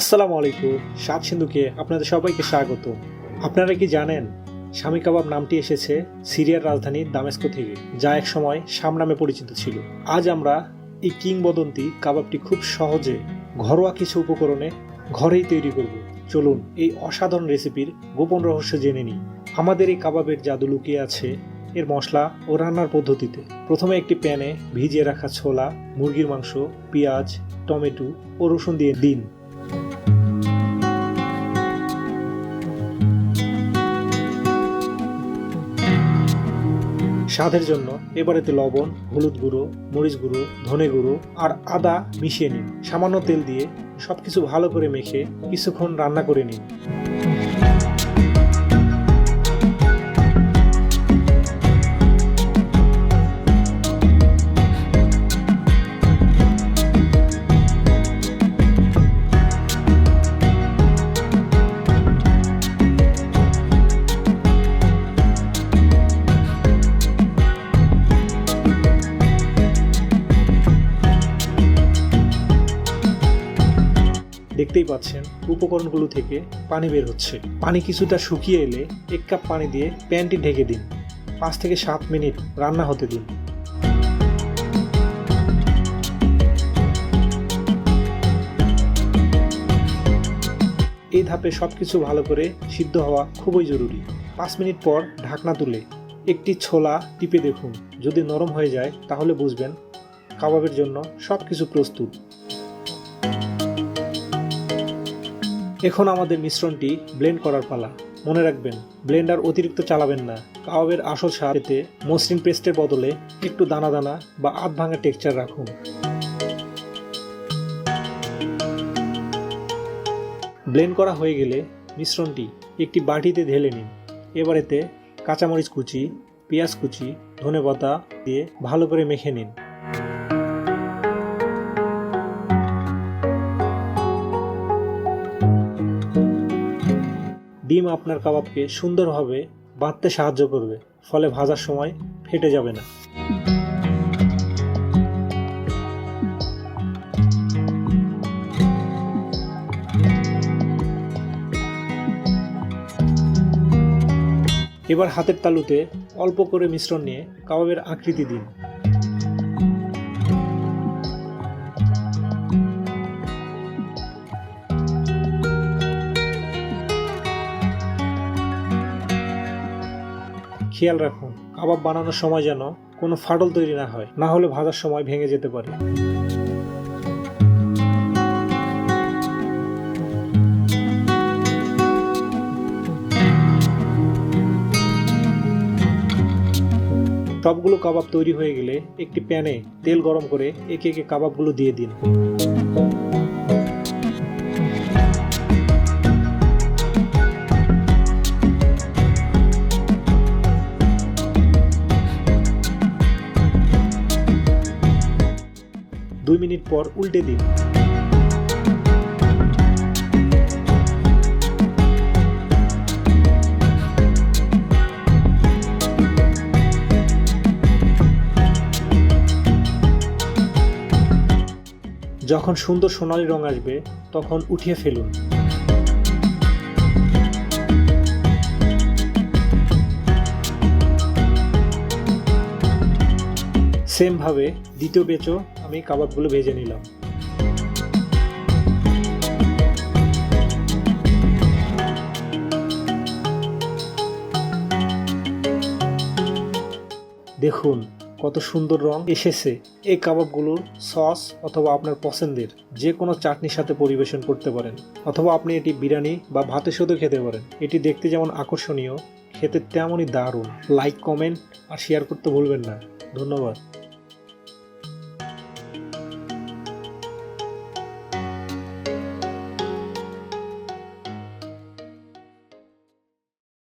আসসালামু আলাইকুম, সাত সিন্ধুকে আপনাদের সবাইকে স্বাগত। আপনারা কি জানেন, স্বামী কাবাব নামটি এসেছে সিরিয়ার রাজধানী দামেস্কো থেকে, যা এক সময় শাম নামে পরিচিত ছিল। আজ আমরা এই কিংবদন্তি কাবাবটি খুব সহজে ঘরোয়া কিছু উপকরণে ঘরেই তৈরি করব। চলুন, এই অসাধারণ রেসিপির গোপন রহস্য জেনে নিই। আমাদের এই কাবাবের জাদু লুকিয়ে আছে এর মশলা ও রান্নার পদ্ধতিতে। প্রথমে একটি প্যানে ভিজিয়ে রাখা ছোলা, মুরগির মাংস, পেঁয়াজ, টমেটো ও রসুন দিয়ে দিন। স্বাদের জন্য এবারেতে লবণ, হলুদ গুঁড়ো, মরিচ গুঁড়ো, ধনে গুঁড়ো আর আদা মিশিয়ে নিন। সামান্য তেল দিয়ে সবকিছু ভালো করে মেখে কিছুক্ষণ রান্না করে নিন। দেখতেই পাচ্ছেন উপকরণগুলো থেকে পানি বের হচ্ছে। পানি কিছুটা শুকিয়ে এলে এক কাপ পানি দিয়ে প্যানটি ঢেকে দিন। পাঁচ থেকে সাত মিনিট রান্না হতে দিন। এই ধাপে সবকিছু ভালো করে সিদ্ধ হওয়া খুবই জরুরি। পাঁচ মিনিট পর ঢাকনা তুলে একটি ছোলা টিপে দেখুন। যদি নরম হয়ে যায় তাহলে বুঝবেন কাবাবের জন্য সবকিছু প্রস্তুত। এখন আমাদের মিশ্রণটি ব্লেন্ড করার পালা। মনে রাখবেন, ব্লেন্ডার অতিরিক্ত চালাবেন না। কাবাবের আসল পেতে মসৃণ পেস্টের বদলে একটু দানা দানা বা আধ ভাঙা টেক্সচার রাখুন। ব্লেন্ড করা হয়ে গেলে মিশ্রণটি একটি বাটিতে ঢেলে নিন। এবার এতে কাঁচামরিচ কুচি, পেঁয়াজ কুচি, ধনেপাতা দিয়ে ভালো করে মেখে নিন। ডিম আপনার কাবাবকে সুন্দরভাবে বাঁধতে সাহায্য করবে, ফলে ভাজার সময় ফেটে যাবে না। এবার হাতের তালুতে অল্প করে মিশ্রণ নিয়ে কাবাবের আকৃতি দিন। খেয়াল রাখুন, কাবাব বানানোর সময় যেন কোনো ফাটল তৈরি না হয়, না হলে ভাজার সময় ভেঙে যেতে পারে। সবগুলো কাবাব তৈরি হয়ে গেলে একটি প্যানে তেল গরম করে একে একে কাবাবগুলো দিয়ে দিন। দুই মিনিট পর উল্টে দিন। যখন সুন্দর সোনালি রং আসবে তখন উঠিয়ে ফেলুন। সেমভাবে দ্বিতীয় বেচও আমি কাবাবগুলো ভেজে নিলাম। দেখুন, কত সুন্দর রং এসেছে। এই কাবাবগুলোর সস অথবা আপনার পছন্দের যে কোনো চাটনির সাথে পরিবেশন করতে পারেন। অথবা আপনি এটি বিরিয়ানি বা ভাতের সাথেও খেতে পারেন। এটি দেখতে যেমন আকর্ষণীয়, খেতে তেমনই দারুণ। লাইক কমেন্ট আর শেয়ার করতে ভুলবেন না। ধন্যবাদ।